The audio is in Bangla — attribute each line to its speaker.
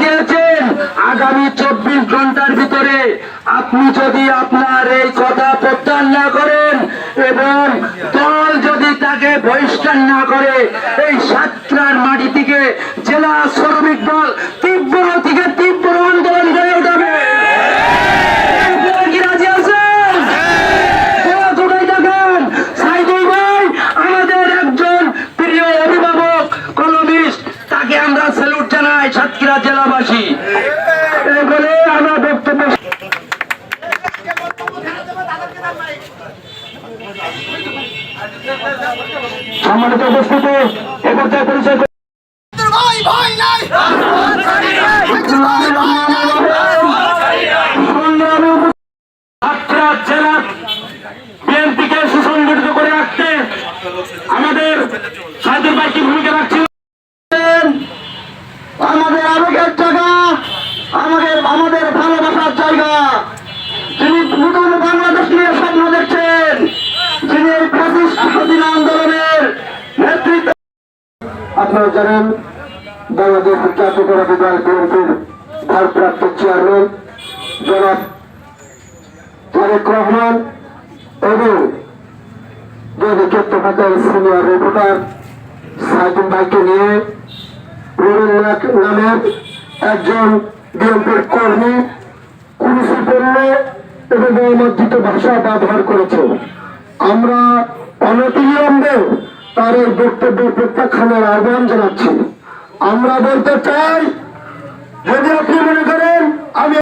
Speaker 1: দিয়েছেন, আগামী চব্বিশ ঘণ্টার ভিতরে আপনি যদি আপনার এই কথা প্রত্যাহার না করেন এবং দল যদি তাকে বহিষ্কার না করে, এই সাতটার মাটি থেকে জেলা শ্রমিক দল তীব্র বক্তব্য সম্মানিত উপস্থিতি এ পর্যায়ে পরিচয় করে- রাখতে আমাদের সাইদুল ভাই কি ভূমিকা রাখছেন আপনারা জানেন, বাংলাদেশ জাতীয়তাবাদী দল বিএনপির ভারপ্রাপ্ত চেয়ারম্যান জনাব তারেক রহমান এবং দৈনিক পতাকার সিনিয়র রিপোর্টার সাইদুল ভাইকে নিয়ে নাক নামের একজন বিএনপির কর্মী কুরুষিপূর্ণ এবং অমার্জিত ভাষা ব্যবহার করেছে আমরা অনতিবিলম্বে তার এই প্রত্যাখ্যানের আহ্বান জানাচ্ছি। আমরা বলতে চাই যদি আপনি মনে করেন আমি